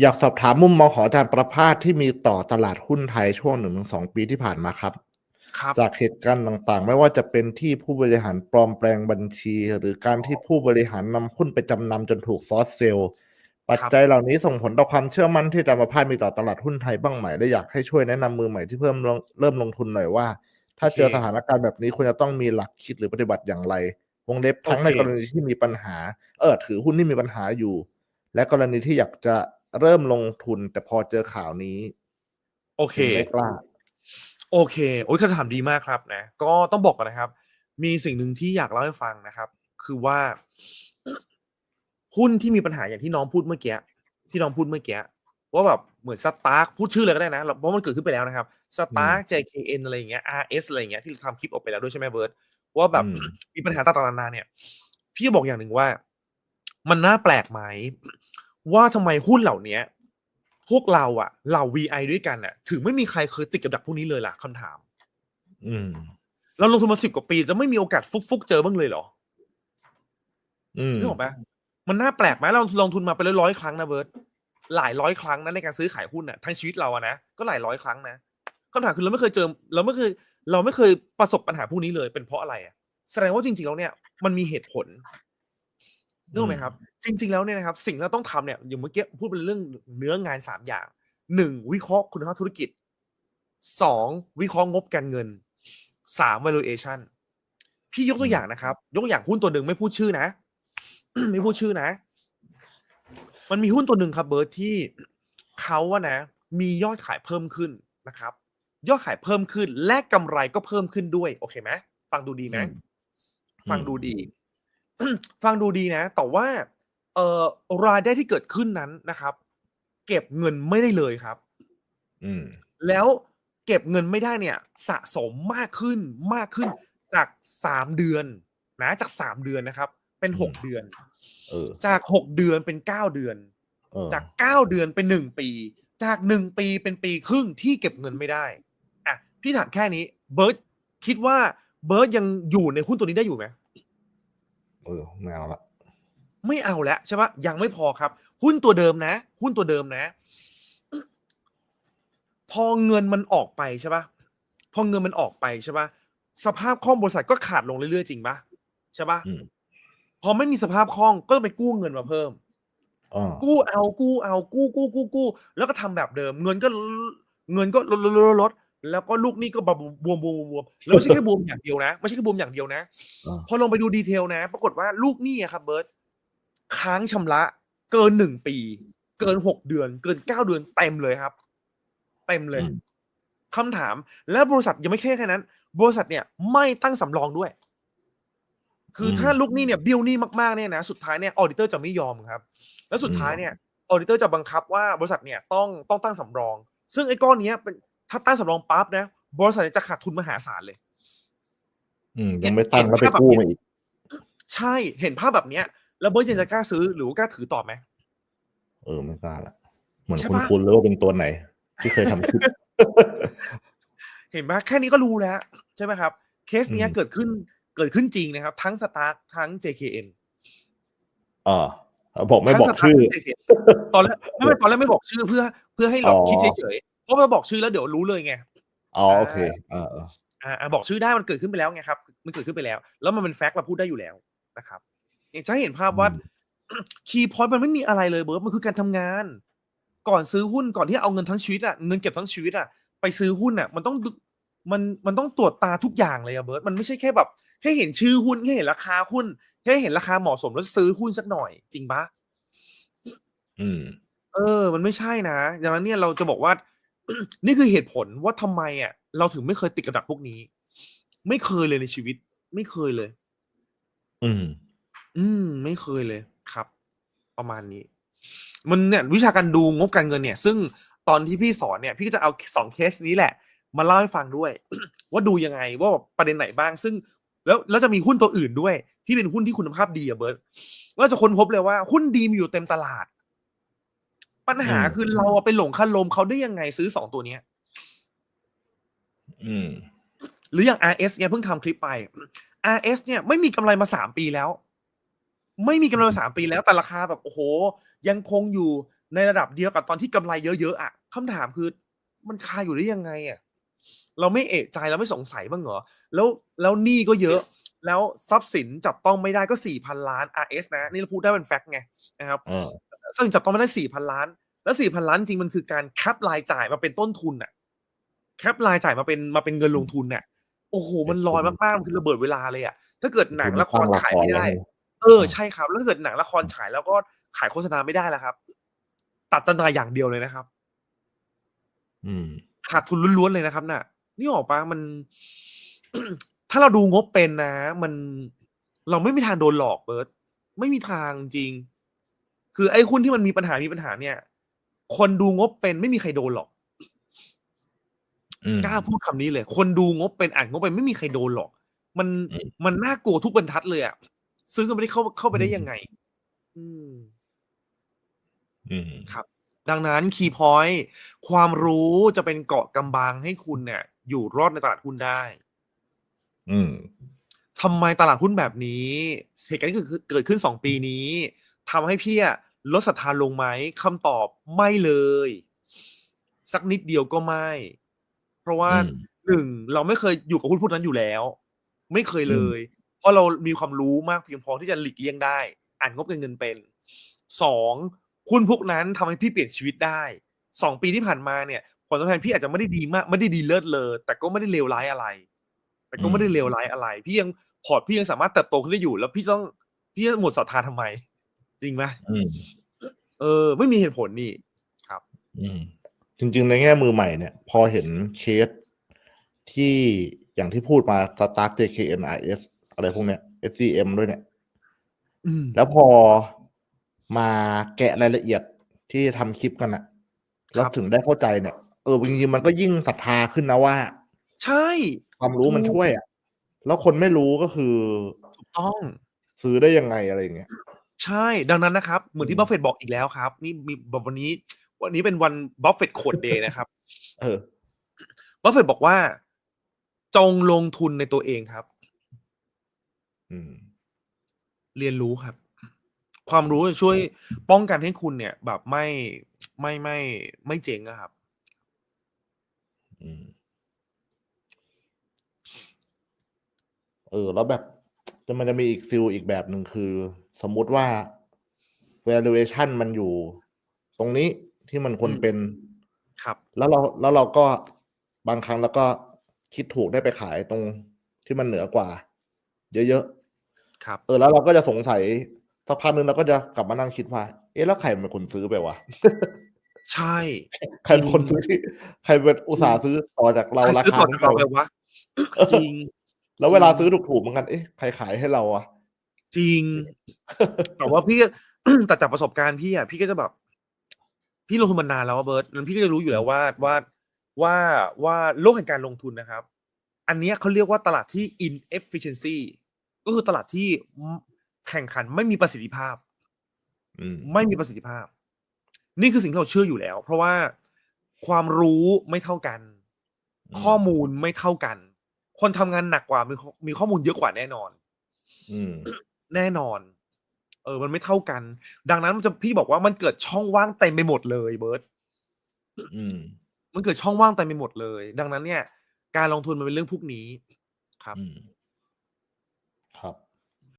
อยากสอบถามมุมมองของอาจารย์ประภาสที่มีต่อตลาดหุ้นไทยช่วง1-2ปีที่ผ่านมาครับครับ จากเหตุการณ์ต่างๆ ไม่ว่าจะเป็นที่ผู้บริหารปลอมแปลงบัญชี หรือการที่ผู้บริหารนำหุ้นไปจำนำจนถูกฟอสเซลล์ปัจจัยเหล่านี้ส่งผลต่อความเชื่อมั่นที่อาจารย์ประภาสมีต่อตลาดหุ้นไทยบ้างไหมและอยากให้ช่วยแนะนำมือใหม่ที่เพิ่มลงเริ่มลงทุนหน่อยว่า ถ้าเจอสถานการณ์แบบนี้ควรจะต้องมีหลักคิดหรือปฏิบัติอย่างไรวงเล็บทั้งในกรณีที่มีปัญหา เออถือหุ้นที่มีปัญหาอยู่ และกรณีที่อยากจะ เริ่มลงทุนแต่พอเจอข่าวนี้ โอเคถึงไม่กล้าโอเค โอ้ยคำถามดีมากครับนะ ก็ต้องบอกก่อนนะครับ มีสิ่งหนึ่งที่อยากเล่าให้ฟังนะครับ คือว่า หุ้นที่มีปัญหาอย่างที่น้องพูดเมื่อกี้ที่น้องพูดเมื่อกี้ว่าแบบเหมือนสตาร์คพูดชื่อเลยก็ได้นะเพราะมันเกิดขึ้นไปแล้วนะครับสตาร์ค JKN อะไรอย่างเงี้ย RS อะไรอย่างเงี้ยที่เราทำคลิปออกไปแล้วด้วยใช่ไหมเบิร์ตว่าแบบอืมมีปัญหาต่างๆนานาเนี่ย พี่จะบอกอย่างหนึ่งว่า มันน่าแปลกไหม ว่าทำไมหุ้นเหล่าเนี้ย พวกเราอะเหล่า VI ด้วยกันอะถึงไม่มีใครเคยติดกับดักพวกนี้เลยล่ะคำถาม อืม เราลงทุนมาสิบกว่าปีจะไม่มีโอกาสฟุกๆเจอบ้างเลยเหรออืมนึกออกไหมมันน่าแปลกไหมเราลงทุนมาไปร้อยๆครั้งนะเบิร์ตหลายร้อยครั้งนะในการซื้อขายหุ้นอะทั้งชีวิตเราอะนะก็หลายร้อยครั้งนะคำถามคือเราไม่เคยเจอ เราไม่เคย เราไม่เคยประสบปัญหาพวกนี้เลยเป็นเพราะอะไรอะแสดงว่าจริงๆแล้วเนี่ยมันมีเหตุผล นึกออกไหมครับ จริง ๆ แล้วเนี่ยนะครับ สิ่งที่เราต้องทำเนี่ยอย่างเมื่อกี้พูดเป็นเรื่องเนื้องานสามอย่างหนึ่งวิเคราะห์คุณภาพธุรกิจสองวิเคราะห์งบการเงินสาม valuation พี่ยกตัวอย่างนะครับ ยกตัวอย่างหุ้นตัวหนึ่งไม่พูดชื่อนะ ไม่พูดชื่อนะ มันมีหุ้นตัวหนึ่งครับเบิร์ตที่เขาอะนะ มียอดขายเพิ่มขึ้นนะครับ ยอดขายเพิ่มขึ้น และกำไรก็เพิ่มขึ้นด้วย โอเคไหมฟังดูดีไหมอืมฟังดูดี ฟังดูดีนะ แต่ว่าเอ่อรายได้ที่เกิดขึ้นนั้นนะครับ เก็บเงินไม่ได้เลยครับ อืม แล้วเก็บเงินไม่ได้เนี่ย สะสมมากขึ้นมากขึ้นจากสามเดือน นะ จากสามเดือนนะครับ เป็นหกอืมเดือน เออ จากหกเดือนเป็นเก้าเดือน เออ จากเก้าเดือนเป็นหนึ่งปี จากหนึ่งปีเป็นปีครึ่งที่เก็บเงินไม่ได้อะพี่ถามแค่นี้ เบิร์ตคิดว่าเบิร์ตยังอยู่ในหุ้นตัวนี้ได้อยู่ไหม เออไม่เอาละไม่เอาแล้วใช่ปะยังไม่พอครับ หุ้นตัวเดิมนะ หุ้นตัวเดิมนะ พอเงินมันออกไปใช่ปะพอเงินมันออกไปใช่ปะสภาพคล่องบริษัทก็ขาดลงเรื่อยๆจริงปะใช่ปะอืมพอไม่มีสภาพคล่องก็ต้องไปกู้เงินมาเพิ่มอ๋อกู้เอากู้เอากู้กู้กู้กู้แล้วก็ทำแบบเดิม เงินก็ลดเงินก็ลดลดลดลด แล้วก็ลูกหนี้ก็บวมบวมบวมบวมแล้วไม่ใช่แค่บวมอย่างเดียวนะไม่ใช่แค่บวมอย่างเดียวนะอ่าพอลงไปดูดีเทลนะ ปรากฏว่าลูกหนี้อะครับเบิร์ตค้างชำระ เกินหนึ่งปี เกินหกเดือน เกินเก้าเดือนเต็มเลยครับ เต็มเลยอืมคำถาม และบริษัทยังไม่แค่แค่นั้น บริษัทเนี่ยไม่ตั้งสำรองด้วย คือถ้าลูกหนี้เนี่ยเบี้ยวหนี้มากๆเนี่ยนะสุดท้ายเนี่ยออดิเตอร์จะไม่ยอมครับ แล้วสุดท้ายเนี่ยออดิเตอร์จะบังคับว่าบริษัทเนี่ยต้องต้องตั้งสำรอง ซึ่งไอ้ก้อนเนี้ยเป็น ถ้าตั้งสำรองปั๊บนะ บริษัทจะขาดทุนมหาศาลเลย อืมยังไม่ตั้งแล้วไปกู้มาอีก ใช่เห็นภาพแบบเนี้ย แล้วเบิร์ตยังจะกล้าซื้อหรือว่ากล้าถือต่อไหมเออไม่กล้าละเหมือนใช่คุณปะคุณเลยว่าเป็นตัวไหน ที่เคยทำคลิปเห็นไหมแค่นี้ก็รู้แล้ว ใช่ไหมครับ เคสเนี้ยอืมเกิดขึ้นเกิดขึ้นจริงนะครับ ทั้งสตาร์ทั้ง JKN อ่าบอกไม่ทั้งบอกสตาร์ชื่อทั้ง JKN ตอนแรกไม่ไม่ตอนแรกไม่บอกชื่อเพื่อ เพื่อให้เราอ๋อคิดเฉยๆ เพราะมาบอกชื่อแล้วเดี๋ยวรู้เลยไงอ๋อโอเคอ่าอ่าอ่าอ่าบอกชื่อได้มันเกิดขึ้นไปแล้วไงครับ มันเกิดขึ้นไปแล้ว แล้วมันเป็นแฟกต์เราพูดได้อยู่แล้วนะครับอยากจะให้เห็นภาพว่าคีย์พอยต์มันไม่มีอะไรเลยเบิร์ตมันคือการทำงาน ก่อนซื้อหุ้นก่อนที่เอาเงินทั้งชีวิตอะเงินเก็บทั้งชีวิตอะไปซื้อหุ้นอะมันต้องดูมันมันต้องตรวจตาทุกอย่างเลยอะเบิร์ตมันไม่ใช่แค่แบบแค่เห็นชื่อหุ้นแค่เห็นราคาหุ้นแค่เห็นราคาเหมาะสมแล้วซื้อหุ้นสักหน่อย จริงปะอืม เออ มันไม่ใช่นะดังนั้นเนี่ยเราจะบอกว่า นี่คือเหตุผลว่าทำไมอะ เราถึงไม่เคยติดกับดักพวกนี้ ไม่เคยเลยในชีวิต ไม่เคยเลย อืม อืม ไม่เคยเลยครับ ประมาณนี้ มันเนี่ยวิชาการดูงบการเงินเนี่ย ซึ่งตอนที่พี่สอนเนี่ย พี่ก็จะเอาสองเคสนี้แหละ มาเล่าให้ฟังด้วย ว่าดูยังไงว่าแบบประเด็นไหนบ้าง ซึ่งแล้วแล้วจะมีหุ้นตัวอื่นด้วย ที่เป็นหุ้นที่คุณภาพดีอะเบิร์ตเราจะค้นพบเลยว่าหุ้นดีมีอยู่เต็มตลาด ปัญหาอืมคือเราอะไปหลงคันลมเขาได้ยังไงซื้อสองตัวเนี้ย อืม หรืออย่าง RS เนี่ยเพิ่งทำคลิปไป RS เนี่ยไม่มีกำไรมาสามปีแล้ว ไม่มีกำไรมาสามปีแล้วแต่ราคาแบบโอ้โห ยังคงอยู่ในระดับเดียวกับตอนที่กำไรเยอะๆอะคำถามคือ มันคาอยู่ได้ยังไงอะเราไม่เอะใจเราไม่สงสัยบ้างเหรอ แล้วแล้วหนี้ก็เยอะ แล้วทรัพย์สินจับต้องไม่ได้ก็สี่พันล้าน RS นะ นี่เราพูดได้เป็นแฟกต์ไงนะครับ เออ ซึ่งจับต้องไม่ได้สี่พันล้าน แล้วสี่พันล้านจริงมันคือการแคปรายจ่ายมาเป็นต้นทุนน่ะแคปรายจ่ายมาเป็นมาเป็นเงินลงทุนน่ะโอ้โห มันลอยมากๆมันคือระเบิดเวลาเลยอะถ้าเกิดหนังละครขายไม่ได้ เออใช่ครับ แล้วถ้าเกิดหนังละครฉายแล้วก็ขายโฆษณาไม่ได้แล้วครับ ตัดจำหน่ายอย่างเดียวเลยนะครับ อืมขาดทุนล้วนๆเลยนะครับน่ะ นี่ออกปะมัน ถ้าเราดูงบเป็นนะ มันเราไม่มีทางโดนหลอกเบิร์ตไม่มีทางจริง คือไอ้หุ้นที่มันมีปัญหามีปัญหาเนี่ย คนดูงบเป็นไม่มีใครโดนหรอกอืมกล้าพูดคำนี้เลย คนดูงบเป็นอ่านงบเป็นไม่มีใครโดนหรอก มันอืมมันน่ากลัวทุกบรรทัดเลยอะซื้อกันไม่ได้เข้าเข้าไปได้ยังไง อืม อืมดังนั้นคีย์พอยต์ความรู้จะเป็นเกาะกำบังให้คุณเนี่ย อยู่รอดในตลาดหุ้นได้ อืมทำไมตลาดหุ้นแบบนี้เหตุการณ์ที่เกิดขึ้นสองปีนี้ ทำให้พี่อะลดศรัทธาลงไหมคำตอบไม่เลย สักนิดเดียวก็ไม่ เพราะว่าอืมหนึ่งเราไม่เคยอยู่กับหุ้นพวกนั้นอยู่แล้ว ไม่เคยอืมเลย เพราะเรามีความรู้มากเพียงพอที่จะหลีกเลี่ยงได้ อ่านงบการเงินเป็นสองหุ้นพวกนั้นทำให้พี่เปลี่ยนชีวิตได้สองปีที่ผ่านมาเนี่ยผลตอบแทนพี่อาจจะไม่ได้ดีมาก ไม่ได้ดีเลิศเลยแต่ก็ไม่ได้เลวร้ายอะไร แต่ก็ไม่ได้เลวร้ายอะไร พี่ยังพอร์ตพี่ยังสามารถเติบโตขึ้นได้อยู่ แล้วพี่ต้องพี่จะหมดศรัทธาทำไม จริงไหมอืมเออ ไม่มีเหตุผลนี่อืม จริง ๆ ในแง่มือใหม่เนี่ย พอเห็นเคสที่อย่างที่พูดมาสตาร์ท JKNIS อะไรพวกเนี้ย SCM ด้วยเนี่ยอืมแล้วพอมาแกะรายละเอียดที่ทำคลิปกันอะแล้วครับถึงได้เข้าใจเนี่ย เออจริงๆมันก็ยิ่งศรัทธาขึ้นนะว่า ใช่ ความรู้มันถูกช่วยอะแล้วคนไม่รู้ก็คือถูกต้อง ซื้อได้ยังไงอะไรอย่างเงี้ย ใช่ ดังนั้นนะครับ เหมือนอืที่มบัฟเฟตบอกอีกแล้วครับ นี่มีแบบวันนี้ วันนี้เป็นวันบัฟเฟตโคดเดย์นะครับ เออบัฟเฟตบอกว่า จงลงทุนในตัวเองครับ อืม เรียนรู้ครับ ความรู้จะช่วยป้องกันให้คุณเนี่ย แบบไม่ไม่ไม่ไม่เจ๊งอะครับ อืม เออ แล้วแบบจะมันจะมีอีกฟิลอีกแบบหนึ่งคือ สมมุติว่า valuation มันอยู่ ตรงนี้ที่มันควรอืมเป็นครับ แล้วเราแล้วเราก็บางครั้งแล้วก็คิดถูกได้ไปขายตรงที่มันเหนือกว่า เยอะครับๆเออแล้วเราก็จะสงสัยสักพักหนึ่งเราก็จะกลับมานั่งคิดว่า เอ๊ะแล้วใครเป็นคนซื้อไปวะใช่ใครเป็นคนซื้อที่ใครเป็นอุตสาห์ซื้อต่อจากเราใครราซื้อคาต่อนี้จากเราไปไปวะจริง แล้วเวลาจริงซื้อถูกๆเหมือนกันเอ๊ะใครขายให้เราอะ จริง แต่ว่าพี่แต่จากประสบการณ์พี่อะพี่ก็จะแบบ พี่ลงทุนมานานแล้วว่าเบิร์ตแล้วพี่ก็จะรู้อยู่แล้วว่าว่าว่าว่าโลกแห่งการลงทุนนะครับ อันเนี้ยเขาเรียกว่าตลาดที่ inefficiency ก็คือตลาดที่แข่งขันไม่มีประสิทธิภาพอืมไม่มีประสิทธิภาพ นี่คือสิ่งที่เราเชื่ออยู่แล้ว เพราะว่าความรู้ไม่เท่ากันอืมข้อมูลไม่เท่ากัน คนทำงานหนักกว่ามีข้อมีข้อมูลเยอะกว่าแน่นอนอืม แน่นอน เออ มันไม่เท่ากัน ดังนั้นมันจะพี่บอกว่ามันเกิดช่องว่างเต็มไปหมดเลยเบิร์ตอืม มันเกิดช่องว่างเต็มไปหมดเลย ดังนั้นเนี่ย การลงทุนมันเป็นเรื่องพวกนี้ครับอืม